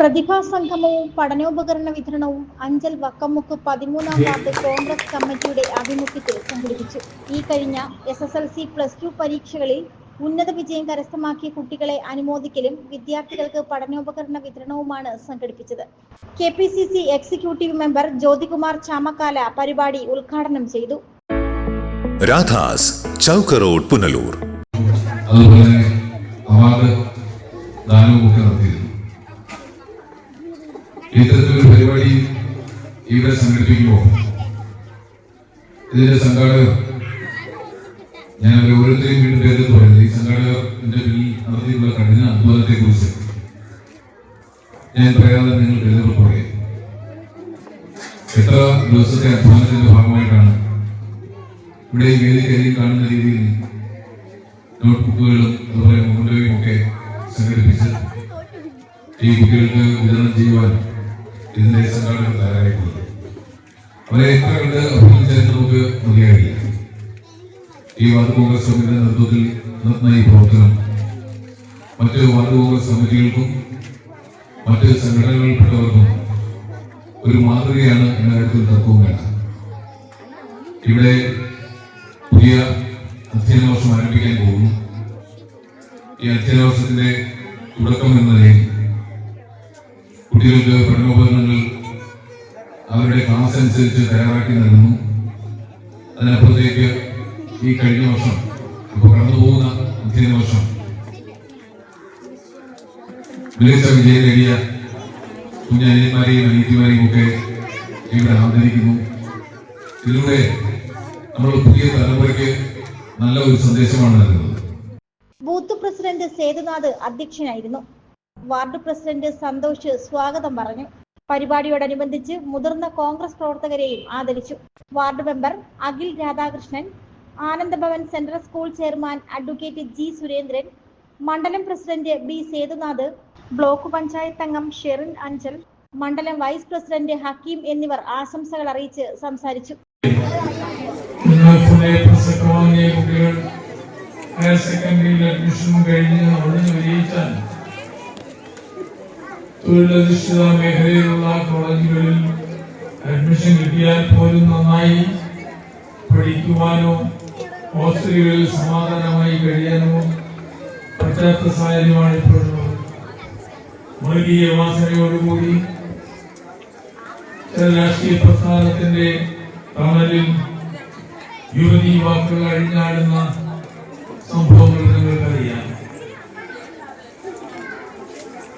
പ്രതിഭാ സംഗമവും പഠനോപകരണ വിതരണവും അഞ്ചൽ വക്കമുക്ക് പതിമൂന്നാം വാർഡ് കോൺഗ്രസ് കമ്മിറ്റിയുടെ ആഭിമുഖ്യത്തിൽ സംഘടിപ്പിച്ചു. ഈ കഴിഞ്ഞ S S L C plus two പരീക്ഷകളിൽ ഉന്നത വിജയം കരസ്ഥമാക്കിയ കുട്ടികളെ അനുമോദിക്കലും വിദ്യാർത്ഥികൾക്ക് പഠനോപകരണ വിതരണവുമാണ് സംഘടിപ്പിച്ചത്. K P C C executive member Jyothikumar Chamakkala പരിപാടി ഉദ്ഘാടനം ചെയ്തു. രാധാസ് ചൗക്ക് റോഡ് പുനലൂർ. അതുപോലെ അവാർഡ് ദാനവും ഒക്കെ നടത്തിയിരുന്നു. ഇത്തരത്തിലൊരു പരിപാടി ഇവിടെ സംഘടിപ്പിക്കുമ്പോൾ ഇതിന്റെ സംഘാടകർ ഞാൻ അവരെ ഓരോരുത്തരെയും വീണ്ടും പേരെന്ന് പറയുന്നത് ഈ സംഘാടകർ എന്റെ പിന്നിൽ നടത്തിയിട്ടുള്ള കഠിന അധ്വാനത്തെ കുറിച്ച് ഞാൻ പറയാതെ നിങ്ങൾ എല്ലാവർക്കും പറയും. എത്ര ദിവസത്തെ അധ്വാനത്തിന്റെ ഭാഗമായിട്ടാണ് ഇവിടെ വേദിക്കരിയിൽ കാണുന്ന രീതിയിൽ നോട്ട്ബുക്കുകളും അതുപോലെ മുണ്ടയും ഒക്കെ സംഘടിപ്പിച്ച് ഈ കുട്ടികൾക്ക് വിതരണം ചെയ്യുവാൻ ഇതിന്റെ സംഘാടകർ തയ്യാറായിട്ടുണ്ട്. അവരെ എത്ര കണ്ട് അഭിനന്ദിച്ചാലും നമുക്ക് മതിയാകില്ല ഈ വാർഡ് കോൺഗ്രസ് സമിതിയുടെ നേതൃത്വത്തിൽ നടന്ന ഈ പ്രവർത്തനം മറ്റ് വാർഡ് കോൺഗ്രസ് കമ്മിറ്റികൾക്കും മറ്റ് സംഘടനകളിൽപ്പെട്ടവർക്കും ഒരു മാതൃകയാണ് എന്ന കാര്യത്തിൽ തർക്കവും വേണ്ട. ഇവിടെ പുതിയ അധ്യയന വർഷം ആരംഭിക്കാൻ പോകുന്നു. ഈ അധ്യയന വർഷത്തിന്റെ തുടക്കം എന്ന നിലയിൽ കുട്ടികൾക്ക് പഠനോപകരണങ്ങൾ അവരുടെ ക്ലാസ് അനുസരിച്ച് തയ്യാറാക്കി നൽകുന്നു. അതിനപ്പുറത്തേക്ക് ഈ കഴിഞ്ഞ വർഷം ഇപ്പോൾ കടന്നു പോകുന്ന അധ്യയന വർഷം. മികച്ച വിജയം നേടിയ കുഞ്ഞനിയന്മാരെയും അനിയത്തിമാരെയും ഒക്കെ ഇവിടെ ആദരിക്കുന്നു. ഇതിലൂടെ നമ്മൾ പുതിയ തലമുറയ്ക്ക് നല്ല ഒരു സന്ദേശമാണ് നൽകുന്നത്. ബൂത്ത് പ്രസിഡന്റ് സേതുനാഥ് അധ്യക്ഷനായിരുന്നു. വാർഡ് പ്രസിഡന്റ് സന്തോഷ് സ്വാഗതം പറഞ്ഞു. പരിപാടിയോടനുബന്ധിച്ച് മുതിർന്ന കോൺഗ്രസ് പ്രവർത്തകരെയും ആദരിച്ചു. Ward member Akhil Radhakrishnan Anandabhavan central school chairman advocate G Surendran മണ്ഡലം president B Sethunath block panchayat അംഗം ഷെറിൻ അഞ്ചൽ മണ്ഡലം വൈസ് പ്രസിഡന്റ് ഹക്കീം എന്നിവർ ആശംസകൾ അറിയിച്ച് സംസാരിച്ചു. സെക്കൻഡറിയിൽ അഡ്മിഷനും കഴിഞ്ഞ് തൊഴിലധിഷ്ഠിത മേഖലയിലുള്ള കോളേജുകളിൽ അഡ്മിഷൻ കിട്ടിയാൽ പോലും നന്നായി പഠിക്കുവാനോ ഹോസ്റ്റലുകളിൽ സമാധാനമായി കഴിയാനോ പറ്റാത്ത സാഹചര്യമാണ് ഇപ്പോഴുള്ളത് വർഗീയ വാസനയോടുകൂടി ചില രാഷ്ട്രീയ പ്രസ്ഥാനത്തിന്റെ തണലിൽ യുവതി യുവാക്കൾ അഴിഞ്ഞാടുന്ന സംഭവങ്ങൾ നിങ്ങൾക്കറിയാം ചില